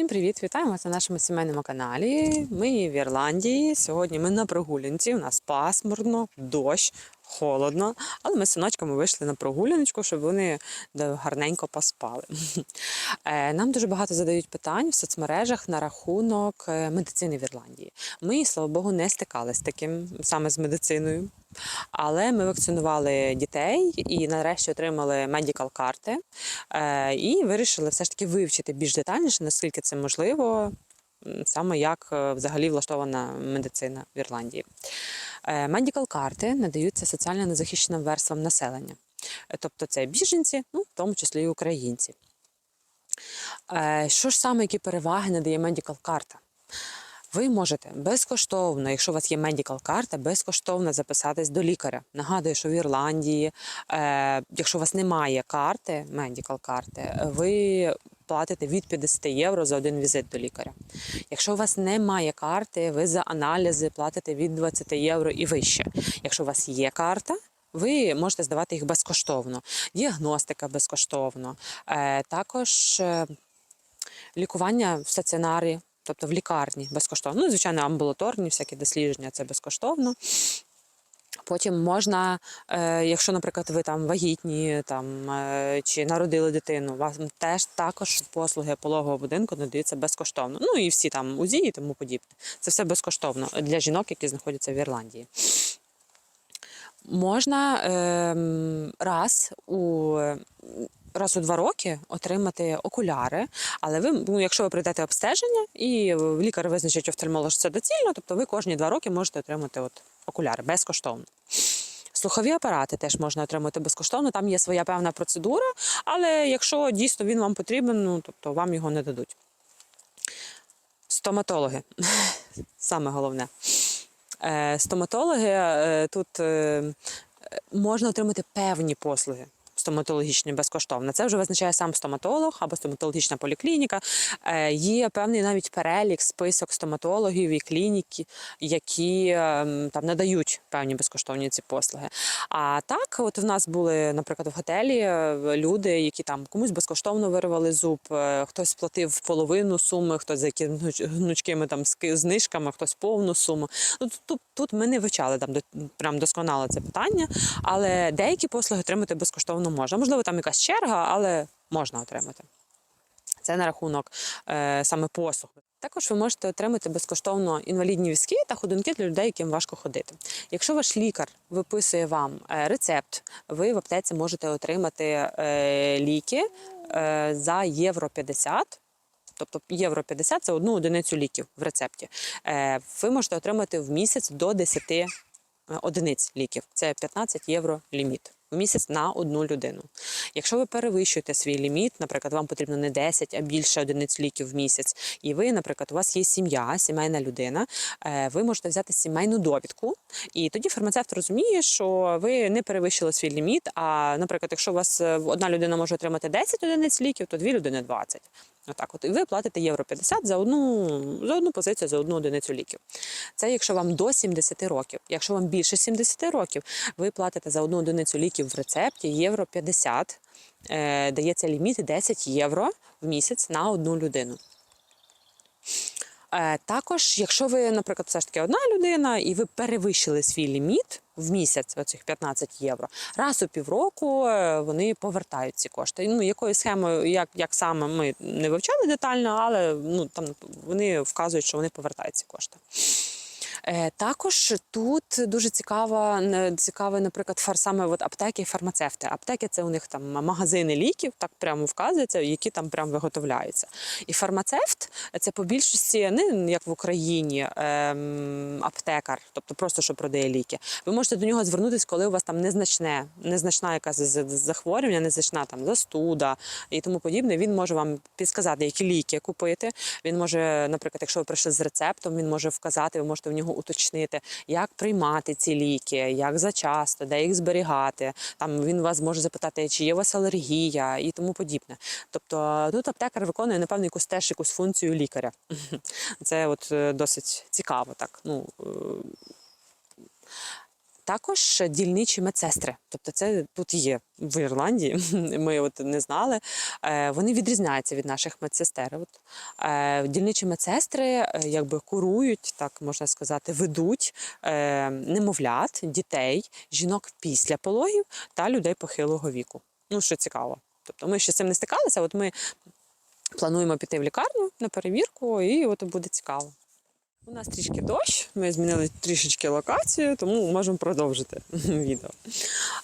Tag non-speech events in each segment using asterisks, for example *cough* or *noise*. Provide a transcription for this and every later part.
Всім привіт! Вітаємо вас на нашому сімейному каналі. Ми в Ірландії. Сьогодні ми на прогулянці. У нас пасмурно, дощ, холодно. Але ми з синочками вийшли на прогуляночку, щоб вони гарненько поспали. *laughs* Е, Нам дуже багато задають питань в соцмережах на рахунок е, медицини в Ірландії. Ми, слава Богу, не стикалися з таким саме з медициною. Але ми вакцинували дітей і нарешті отримали медикал карти е, і вирішили все ж таки вивчити більш детальніше, наскільки це можливо, саме як взагалі влаштована медицина в Ірландії. Медикал карти надаються соціально незахищеним верствам населення. Е, Тобто це біженці, ну, в тому числі і українці. Е, Що ж саме, які переваги надає медикал карта? Ви можете безкоштовно, якщо у вас є медикал карта, безкоштовно записатись до лікаря. Нагадую, що в Ірландії, е, якщо у вас немає карти, медикал карти, ви платите від 50 євро за один візит до лікаря. Якщо у вас немає карти, ви за аналізи платите від 20 євро і вище. Якщо у вас є карта, ви можете здавати їх безкоштовно. Діагностика безкоштовно. Е, також е, лікування в стаціонарі, тобто в лікарні безкоштовно. Ну, звичайно, амбулаторні всякі дослідження це безкоштовно. Потім можна, е, якщо, наприклад, ви там вагітні там, е, чи народили дитину, вам теж також послуги пологового будинку надаються безкоштовно. Ну і всі там УЗІ і тому подібне. Це все безкоштовно для жінок, які знаходяться в Ірландії. Можна ем, раз у раз у два роки отримати окуляри, але ви, ну, якщо ви прийдете обстеження і лікар визначить офтальмолог, що це доцільно, тобто ви кожні два роки можете отримати от окуляри безкоштовно. Слухові апарати теж можна отримати безкоштовно. Там є своя певна процедура, але якщо дійсно він вам потрібен, ну тобто вам його не дадуть. Стоматологи *laughs* саме головне. Е, Стоматологи е, тут е, можна отримати певні послуги. Стоматологічні безкоштовно. Це вже визначає сам стоматолог або стоматологічна поліклініка. Е, Є певний навіть перелік, список стоматологів і клініки, які ем, там надають певні безкоштовні ці послуги. А так, от в нас були, наприклад, в готелі е, люди, які там комусь безкоштовно вирвали зуб, е, хтось платив половину суми, хтось за якимись гнучкими там знижками, хтось повну суму. Ну, тут, тут, тут ми не вивчали там прям досконало це питання, але деякі послуги отримати безкоштовно можна. Можливо, там якась черга, але можна отримати. Це на рахунок е, саме послуг. Також ви можете отримати безкоштовно інвалідні візки та ходунки для людей, яким важко ходити. Якщо ваш лікар виписує вам е, рецепт, ви в аптеці можете отримати е, ліки е, за євро 50. Тобто євро 50 це одну одиницю ліків в рецепті. Ви можете отримати в місяць до 10 е, одиниць ліків. Це 15 євро ліміт в місяць на одну людину. Якщо ви перевищуєте свій ліміт, наприклад, вам потрібно не 10, а більше одиниць ліків в місяць, і ви, наприклад, у вас є сім'я, сімейна людина, е, ви можете взяти сімейну довідку, і тоді фармацевт розуміє, що ви не перевищили свій ліміт. А, наприклад, якщо у вас е, одна людина може отримати 10 одиниць ліків, то дві людини 20. Отак, от і ви платите євро 50 за одну за одну позицію, за одну одиницю ліків. Це якщо вам до 70 років. Якщо вам більше 70 років, ви платите за одну одиницю ліків в рецепті євро 50. Е, дається ліміт 10 євро в місяць на одну людину. Е, також, якщо ви, наприклад, все ж таки одна людина, і ви перевищили свій ліміт в місяць, оцих 15 євро, раз у півроку е, вони повертають ці кошти. Ну, якою схемою, як, як саме ми не вивчали детально, але ну, там вони вказують, що вони повертають ці кошти. Е, Також тут дуже цікава, цікаве, наприклад, фар саме от аптеки і фармацевти. Аптеки це у них там магазини ліків, так прямо вказується, які там прямо виготовляються. І фармацевт це по більшості не як в Україні ем, аптекар, тобто просто що продає ліки. Ви можете до нього звернутися, коли у вас там незначне, незначна якась захворювання, незначна там застуда і тому подібне. Він може вам підсказати, які ліки купити. Він може, наприклад, якщо ви прийшли з рецептом, він може вказати, ви можете в нього уточнити, як приймати ці ліки, як зачасто, де їх зберігати. Там він вас може запитати, чи є у вас алергія і тому подібне. Тобто тут аптекар виконує, напевно, якусь теж якусь функцію лікаря. *laughs* Це от е, досить цікаво так. Ну, е, також дільничі медсестри. Тобто, це тут є в Ірландії. *laughs* Ми от не знали. Е, Вони відрізняються від наших медсестер. От, е, дільничі медсестри е, якби курують, так можна сказати, ведуть немовлят, дітей, жінок після пологів та людей похилого віку. Ну, що цікаво. Тобто ми ще з цим не стикалися. От ми плануємо піти в лікарню на перевірку, і от буде цікаво. У нас трішки дощ, ми змінили трішечки локацію, тому можемо продовжити *laughs* відео.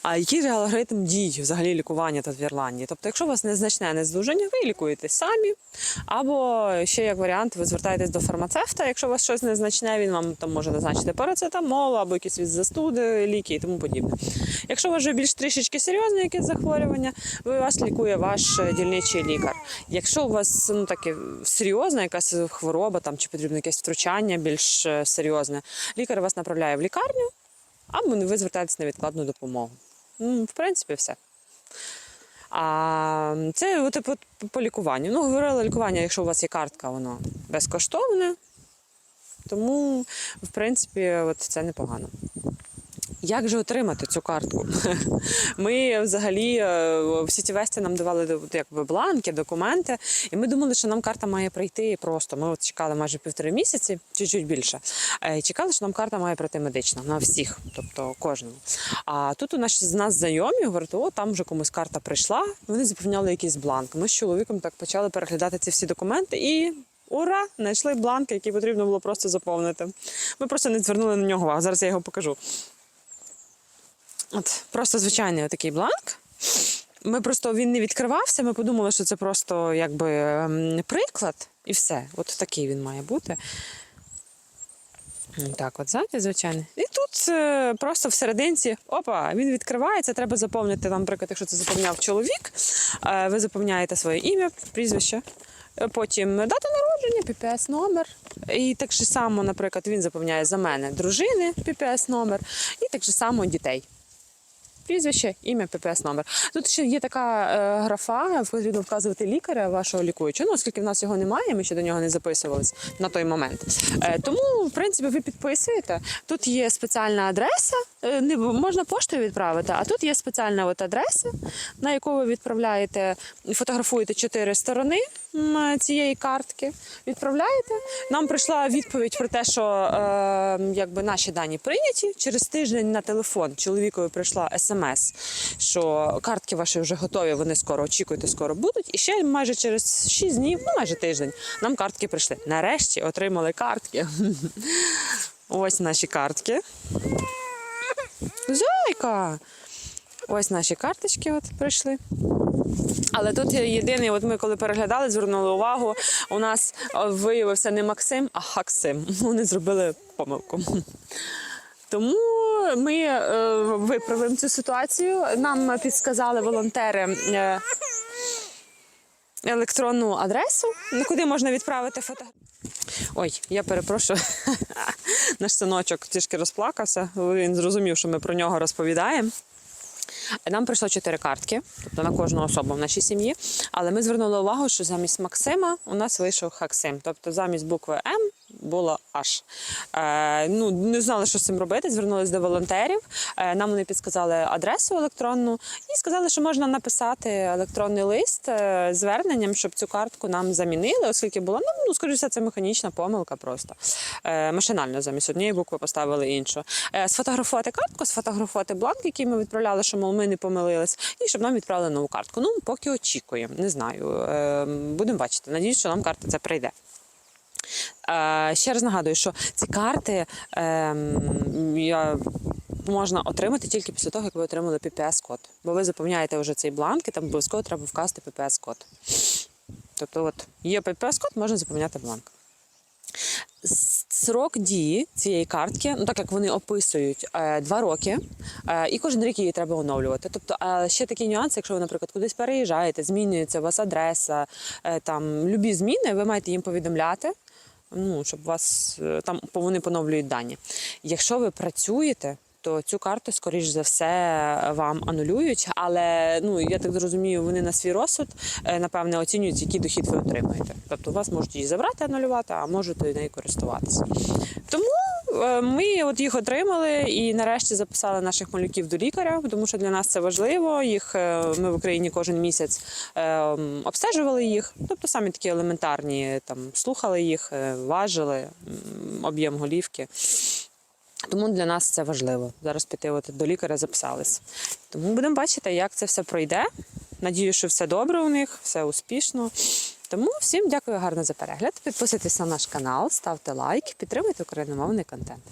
А який же алгоритм дій взагалі лікування тут в Ірландії? Тобто, якщо у вас незначне нездужання, ви лікуєтесь самі, або ще як варіант, ви звертаєтесь до фармацевта. Якщо у вас щось незначне, він вам там може назначити парацетамол або якісь від застуди, ліки і тому подібне. Якщо у вас вже більш трішечки серйозне якесь захворювання, ви вас лікує ваш е, дільничий лікар. Якщо у вас ну таке серйозна якась хвороба, там чи потрібно якесь втручання більш е, серйозне, лікар вас направляє в лікарню, або ви звертаєтесь на відкладну допомогу. В принципі, все. А це типу, по лікуванню. Ну, говорила лікування, якщо у вас є картка, воно безкоштовне. Тому, в принципі, от це непогано. Як же отримати цю картку? *laughs* Ми взагалі е, в Сіті Весті нам давали от якби бланки, документи, і ми думали, що нам карта має прийти просто. Ми от чекали майже півтори місяці, чуть-чуть більше. е, чекали, що нам карта має прийти медична на всіх, тобто кожному. А тут у нас з нас знайомі говорять, о, там вже комусь карта прийшла. Вони заповняли якийсь бланк. Ми з чоловіком так почали переглядати ці всі документи і. Ура! Знайшли бланк, який потрібно було просто заповнити. Ми просто не звернули на нього увагу. Зараз я його покажу. От просто звичайний такий бланк. Ми просто він не відкривався. Ми подумали, що це просто якби ем, приклад, і все. От такий він має бути. Так, от ззаді, звичайно. І тут е, просто всерединці, опа, він відкривається. Треба заповнити, наприклад, якщо це заповняв чоловік, е, ви заповняєте своє ім'я, прізвище, е, потім дата народження, PPS номер. І так же само, наприклад, він заповняє за мене дружини, PPS номер, і так же само дітей. Прізвище, ім'я, ППС номер. Тут ще є така е, графа, потрібно вказувати лікаря вашого лікуючого. Ну, оскільки в нас його немає, ми ще до нього не записувались на той момент. Е, тому, в принципі, ви підписуєте. Тут є спеціальна адреса, е, не можна поштою відправити, а тут є спеціальна от адреса, на яку ви відправляєте, фотографуєте чотири сторони цієї картки. Відправляєте. Нам прийшла відповідь про те, що е, якби наші дані прийняті. Через тиждень на телефон чоловікові прийшла смс, що картки ваші вже готові, вони скоро очікуйте, скоро будуть. І ще майже через 6 днів, ну майже тиждень, нам картки прийшли. Нарешті отримали картки. *laughs* Ось наші картки. Зайка! Ось наші карточки от прийшли. Але тут єдиний, от ми коли переглядали, звернули увагу, у нас е, виявився не Максим, а Хаксим. Вони зробили помилку. Тому ми е, виправимо цю ситуацію. Нам підсказали волонтери е, електронну адресу, на куди можна відправити фотографію. Ой, я перепрошую. *laughs* Наш синочок трішки розплакався. Він зрозумів, що ми про нього розповідаємо. Нам прийшло чотири картки, тобто на кожну особу в нашій сім'ї. Але ми звернули увагу, що замість Максима у нас вийшов Хаксим. Тобто замість букви М було H. Е, ну, не знали, що з цим робити. Звернулись до волонтерів. Е, нам вони підсказали адресу електронну і сказали, що можна написати електронний лист е, зверненням, щоб цю картку нам замінили, оскільки була ну, ну скоріше це механічна помилка просто. Е, машинально замість однієї букви поставили іншу. Е, сфотографувати картку, сфотографувати бланк, який ми відправляли, що мов ми не помилились, і щоб нам відправили нову картку. Ну, поки очікуємо, не знаю. Е, будемо бачити. Надіюсь, що нам карта це прийде. Е, ще раз нагадую, що ці карти ем, я, можна отримати тільки після того, як ви отримали ППС-код. Бо ви заповняєте вже цей бланк, і там обов'язково треба вказати ППС-код. Тобто, от є ППС-код, можна заповняти бланк. Срок дії цієї картки, ну так як вони описують, е, два роки, е, і кожен рік її треба оновлювати. Тобто, ще такі нюанси, якщо ви, наприклад, кудись переїжджаєте, змінюється у вас адреса, е, там любі зміни, ви маєте їм повідомляти. Ну, щоб вас там вони поновлюють дані. Якщо ви працюєте, то цю карту, скоріш за все, вам анулюють. Але ну я так зрозумію, вони на свій розсуд е, напевне оцінюють, який дохід ви отримаєте. Тобто вас можуть її забрати, анулювати, а можете нею користуватися. Тому е, ми от їх отримали і нарешті записали наших малюків до лікаря, тому що для нас це важливо. Їх е, ми в Україні кожен місяць обстежували їх, тобто самі такі елементарні, там слухали їх, важили об'єм голівки. Тому для нас це важливо. Зараз піти от до лікаря записались. Тому будемо бачити, як це все пройде. Надію, що все добре у них, все успішно. Тому всім дякую гарно за перегляд. Підписуйтесь на наш канал, ставте лайк, підтримуйте україномовний контент.